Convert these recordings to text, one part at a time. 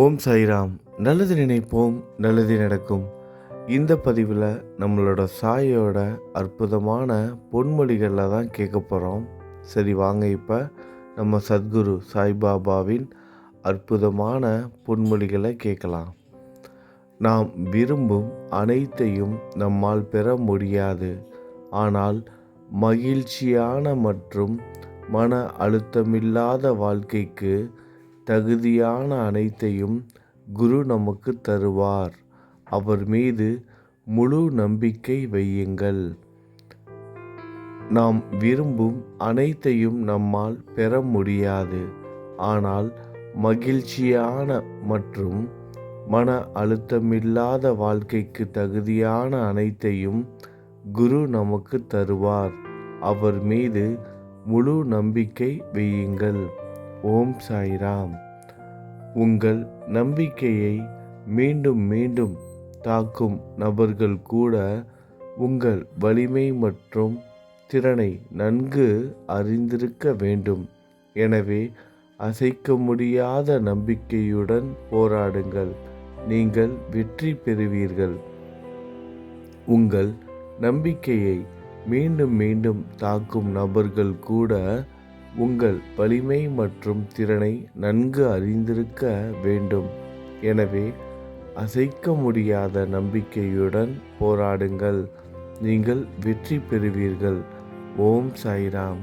ஓம் சாய்ராம். நல்லது நினைப்போம் நல்லது நடக்கும். இந்த பதிவில் நம்மளோட சாயோட அற்புதமான பொன்மொழிகளில் தான் கேட்க போகிறோம் சரி வாங்க இப்போ நம்ம சத்குரு சாய்பாபாவின் அற்புதமான பொன்மொழிகளை கேட்கலாம். நாம் விரும்பும் அனைத்தையும் நம்மால் பெற முடியாது. ஆனால் மகிழ்ச்சியான மற்றும் மன அழுத்தமில்லாத வாழ்க்கைக்கு தகுதியான அனைத்தையும் குரு நமக்கு தருவார். அவர் மீது முழு நம்பிக்கை வையுங்கள். நாம் விரும்பும் அனைத்தையும் நம்மால் பெற முடியாது. ஆனால் மகிழ்ச்சியான மற்றும் மன அழுத்தமில்லாத வாழ்க்கைக்கு தகுதியான அனைத்தையும் குரு நமக்கு தருவார். அவர் மீது முழு நம்பிக்கை வையுங்கள். ஓம் சாய்ராம். உங்கள் நம்பிக்கையை மீண்டும் மீண்டும் தாக்கும் நபர்கள் கூட உங்கள் வலிமை மற்றும் திறனை நன்கு அறிந்திருக்க வேண்டும். எனவே அசைக்க முடியாத நம்பிக்கையுடன் போராடுங்கள். நீங்கள் வெற்றி பெறுவீர்கள். உங்கள் நம்பிக்கையை மீண்டும் மீண்டும் தாக்கும் நபர்கள் கூட உங்கள் வலிமை மற்றும் திறனை நன்கு அறிந்திருக்க வேண்டும். எனவே அசைக்க முடியாத நம்பிக்கையுடன் போராடுங்கள். நீங்கள் வெற்றி பெறுவீர்கள். ஓம் சாய்ராம்.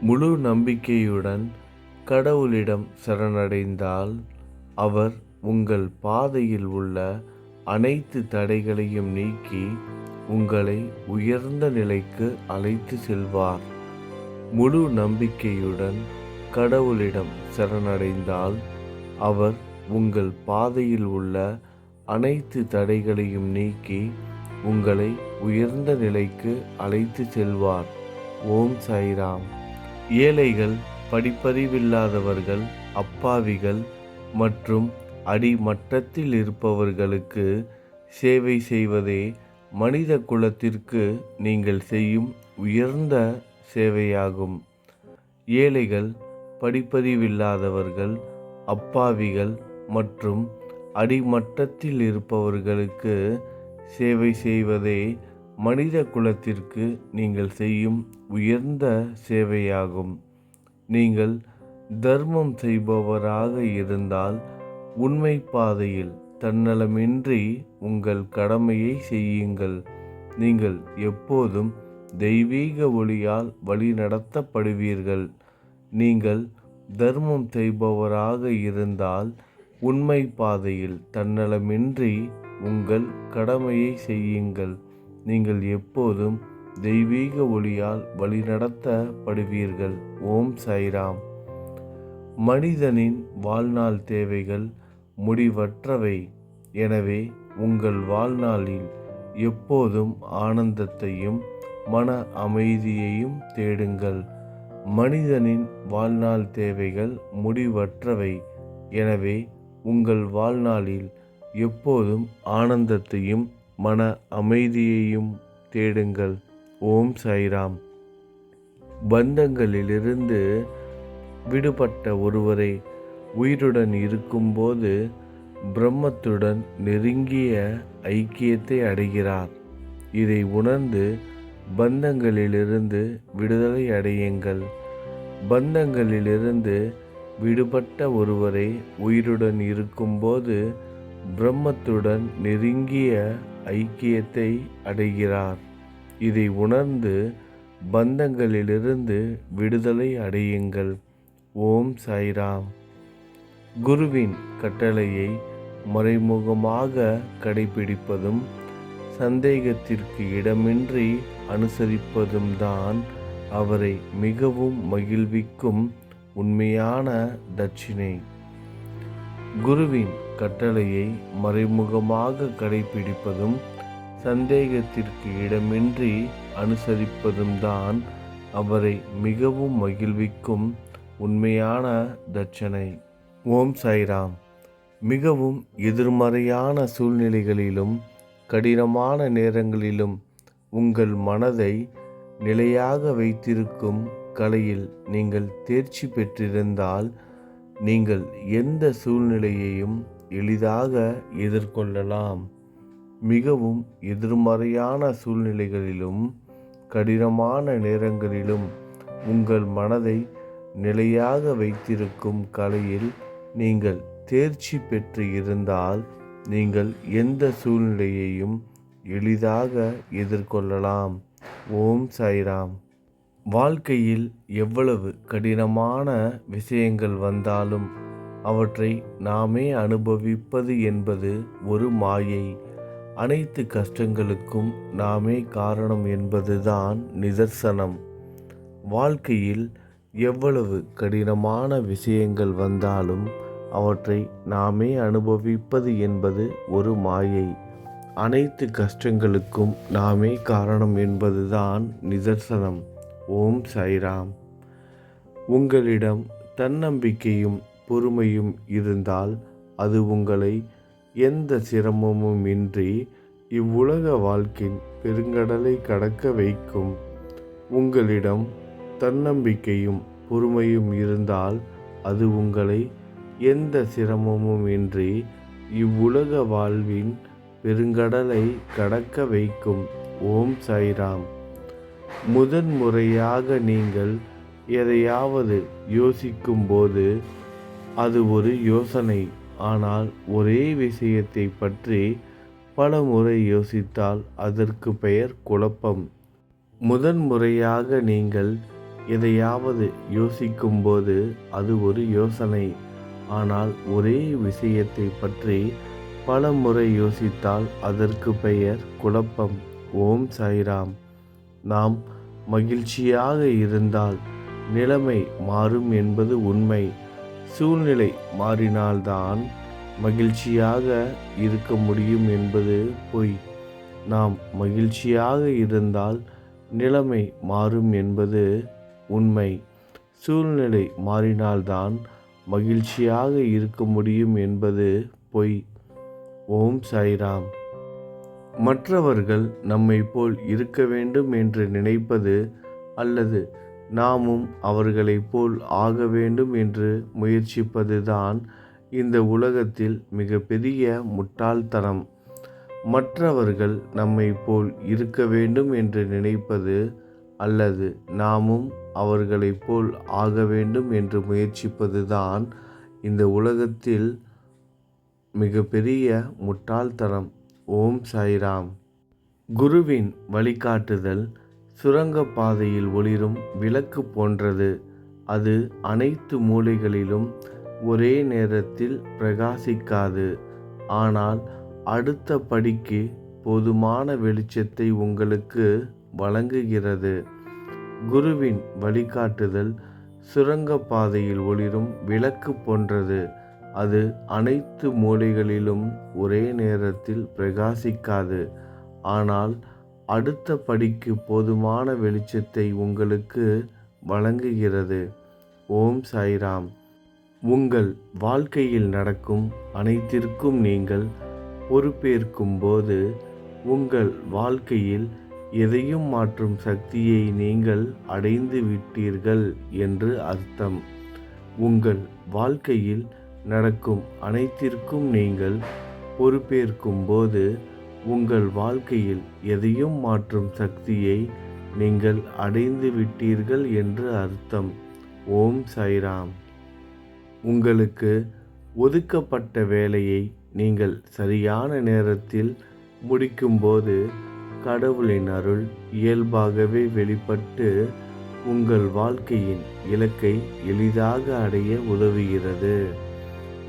முழு நம்பிக்கையுடன் கடவுளிடம் சரணடைந்தால் அவர் உங்கள் பாதையில் உள்ள அனைத்து தடைகளையும் நீக்கி உங்களை உயர்ந்த நிலைக்கு அழைத்து செல்வார். முழு நம்பிக்கையுடன் கடவுளிடம் சரணடைந்தால் அவர் உங்கள் பாதையில் உள்ள அனைத்து தடைகளையும் நீக்கி உங்களை உயர்ந்த நிலைக்கு அழைத்து செல்வார். ஓம் சாய்ராம். ஏழைகள் படிப்பறிவில்லாதவர்கள் அப்பாவிகள் மற்றும் அடிமட்டத்தில் இருப்பவர்களுக்கு சேவை செய்வதே மனித குலத்திற்கு நீங்கள் செய்யும் உயர்ந்த சேவையாகும். ஏழைகள் படிப்பறிவில்லாதவர்கள் அப்பாவிகள் மற்றும் அடிமட்டத்தில் இருப்பவர்களுக்கு சேவை செய்வதே மனித குலத்திற்கு நீங்கள் செய்யும் உயர்ந்த சேவையாகும். நீங்கள் தர்மம் செய்பவராக இருந்தால் உண்மை பாதையில் தன்னலமின்றி உங்கள் கடமையை செய்யுங்கள். நீங்கள் எப்போதும் தெய்வீக ஒளியால் வழிநடத்தப்படுவீர்கள். நீங்கள் தர்மம் செய்பவராக இருந்தால் உண்மை பாதையில் தன்னலமின்றி உங்கள் கடமையை செய்யுங்கள். நீங்கள் எப்போதும் தெய்வீக ஒளியால் வழிநடத்தப்படுவீர்கள். ஓம் சாய்ராம். மனிதனின் வாழ்நாள் தேவைகள் முடிவற்றவை. எனவே உங்கள் வாழ்நாளில் எப்போதும் ஆனந்தத்தையும் மன அமைதியையும் தேடுங்கள். மனிதனின் வாழ்நாள் தேவைகள் முடிவற்றவை. எனவே உங்கள் வாழ்நாளில் எப்போதும் ஆனந்தத்தையும் மன அமைதியையும் தேடுங்கள். ஓம் சாய்ராம். பந்தங்களிலிருந்து விடுபட்ட ஒருவரை உயிருடன் இருக்கும்போது பிரம்மத்துடன் நெருங்கிய ஐக்கியத்தை அடைகிறார். இதை உணர்ந்து பந்தங்களிலிருந்து விடுதலை அடையுங்கள். பந்தங்களிலிருந்து விடுபட்ட ஒருவரை உயிருடன் இருக்கும்போது பிரம்மத்துடன் நெருங்கிய ஐக்கியத்தை அடைகிறார். இதை உணர்ந்து பந்தங்களிலிருந்து விடுதலை அடையுங்கள். ஓம் சாய்ராம். குருவின் கட்டளையை மறைமுகமாக கடைபிடிப்பதும் சந்தேகத்திற்கு இடமின்றி அனுசரிப்பதும் தான் அவரை மிகவும் மகிழ்விக்கும் உண்மையான தட்சிணை. குருவின் கட்டளையை மறைமுகமாக கடைபிடிப்பதும் சந்தேகத்திற்கு இடமின்றி அனுசரிப்பதும் தான் அவரை மிகவும் மகிழ்விக்கும் உண்மையான தட்சணை. ஓம் சாய்ராம். மிகவும் எதிர்மறையான சூழ்நிலைகளிலும் கடினமான நேரங்களிலும் உங்கள் மனதை நிலையாக வைத்திருக்கும் கலையில் நீங்கள் தேர்ச்சி பெற்றிருந்தால் நீங்கள் எந்த சூழ்நிலையையும் எளிதாக எதிர்கொள்ளலாம். மிகவும் எதிர்மறையான சூழ்நிலைகளிலும் கடினமான நேரங்களிலும் உங்கள் மனதை நிலையாக வைத்திருக்கும் கலையில் நீங்கள் தேர்ச்சி பெற்று இருந்தால் நீங்கள் எந்த சூழ்நிலையையும் எளிதாக எதிர்கொள்ளலாம். ஓம் சாய்ராம். வாழ்க்கையில் எவ்வளவு கடினமான விஷயங்கள் வந்தாலும் அவற்றை நாமே அனுபவிப்பது என்பது ஒரு மாயை. அனைத்து கஷ்டங்களுக்கும் நாமே காரணம் என்பதுதான் நிதர்சனம். வாழ்க்கையில் எவ்வளவு கடினமான விஷயங்கள் வந்தாலும் அவற்றை நாமே அனுபவிப்பது என்பது ஒரு மாயை. அனைத்து கஷ்டங்களுக்கும் நாமே காரணம் என்பதுதான் நிதர்சனம். ஓம் சாய்ராம். உங்களிடம் தன்னம்பிக்கையும் பொறுமையும் இருந்தால் அது உங்களை எந்த சிரமமும் இன்றி இவ்வுலக வாழ்க்கையின் பெருங்கடலை கடக்க வைக்கும். உங்களிடம் தன்னம்பிக்கையும் பொறுமையும் இருந்தால் அது உங்களை எந்த சிரமமும் இன்றி இவ்வுலக வாழ்வின் பெருங்கடலை கடக்க வைக்கும். ஓம் சாய்ராம். முதன் முறையாக நீங்கள் எதையாவது யோசிக்கும்போது அது ஒரு யோசனை. ஆனால் ஒரே விஷயத்தை பற்றி பல முறை யோசித்தால் அதற்கு பெயர் குழப்பம். முதன் முறையாக நீங்கள் எதையாவது யோசிக்கும்போது அது ஒரு யோசனை. ஆனால் ஒரே விஷயத்தை பற்றி பல முறை யோசித்தால் அதற்கு பெயர் குழப்பம். ஓம் சாய்ராம். நாம் மகிழ்ச்சியாக இருந்தால் நிலைமை மாறும் என்பது உண்மை. சூழ்நிலை மாறினால்தான் மகிழ்ச்சியாக இருக்க முடியும் என்பது பொய். நாம் மகிழ்ச்சியாக இருந்தால் நிலைமை மாறும் என்பது உண்மை. சூழ்நிலை மாறினால்தான் மகிழ்ச்சியாக இருக்க முடியும் என்பது பொய். ஓம் சாய்ராம். மற்றவர்கள் நம்மை போல் இருக்க வேண்டும் என்று நினைப்பது அல்லது நாமும் அவர்களைப் போல் ஆக வேண்டும் என்று முயற்சிப்பதுதான் இந்த உலகத்தில் மிகப்பெரிய முட்டாள்தனம். மற்றவர்கள் நம்மை போல் இருக்க வேண்டும் என்று நினைப்பது அல்லது நாமும் அவர்களைப் போல் ஆக வேண்டும் என்று முயற்சிப்பதுதான் இந்த உலகத்தில் மிகப்பெரிய முட்டாள்தனம். ஓம் சாய்ராம். குருவின் வழிகாட்டுதல் சுரங்கப்பாதையில் ஒளிரும் விளக்கு போன்றது. அது அனைத்து மூலைகளிலும் ஒரே நேரத்தில் பிரகாசிக்காது. ஆனால் அடுத்த படிக்கு போதுமான வெளிச்சத்தை உங்களுக்கு வழங்குகிறது. குருவின் வழிகாட்டுதல் சுரங்கப்பாதையில் ஒளிரும் விளக்கு போன்றது. அது அனைத்து மூலைகளிலும் ஒரே நேரத்தில் பிரகாசிக்காது. ஆனால் அடுத்த படிக்கு போதுமான வெளிச்சத்தை உங்களுக்கு வழங்குகிறது. ஓம் சாய்ராம். உங்கள் வாழ்க்கையில் நடக்கும் அனைத்திற்கும் நீங்கள் பொறுப்பேற்கும் போது உங்கள் வாழ்க்கையில் எதையும் மாற்றும் சக்தியை நீங்கள் அடைந்து விட்டீர்கள் என்று அர்த்தம். உங்கள் வாழ்க்கையில் நடக்கும் அனைத்திற்கும் நீங்கள் பொறுப்பேற்கும் போது உங்கள் வாழ்க்கையில் எதையும் மாற்றும் சக்தியை நீங்கள் அடைந்து விட்டீர்கள் என்று அர்த்தம். ஓம் சாய்ராம். உங்களுக்கு ஒதுக்கப்பட்ட வேலையை நீங்கள் சரியான நேரத்தில் முடிக்கும்போது கடவுளின் அருள் இயல்பாகவே வெளிப்பட்டு உங்கள் வாழ்க்கையின் இலக்கை எளிதாக அடைய உதவுகிறது.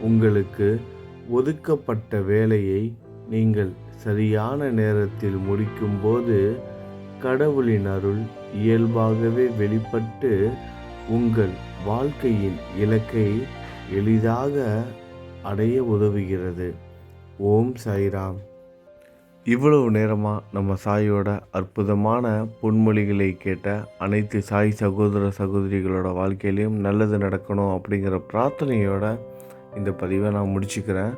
உங்களுக்கு ஒதுக்கப்பட்ட வேலையை நீங்கள் சரியான நேரத்தில் முடிக்கும்போது கடவுளின் அருள் இயல்பாகவே வெளிப்பட்டு உங்கள் வாழ்க்கையின் இலக்கை எளிதாக அடைய உதவுகிறது. ஓம் சாய்ராம். இவ்வளவு நேரமாக நம்ம சாயோட அற்புதமான பொன்மொழிகளை கேட்ட அனைத்து சாய் சகோதர சகோதரிகளோட வாழ்க்கையிலையும் நல்லது நடக்கணும் அப்படிங்கிற பிரார்த்தனையோட இந்த பதிவை நான் முடிச்சுக்கிறேன்.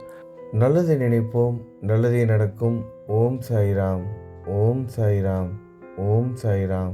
நல்லதை நினைப்போம் நல்லதே நடக்கும். ஓம் சாய்ராம் ஓம் சாய்ராம் ஓம் சாய்ராம்.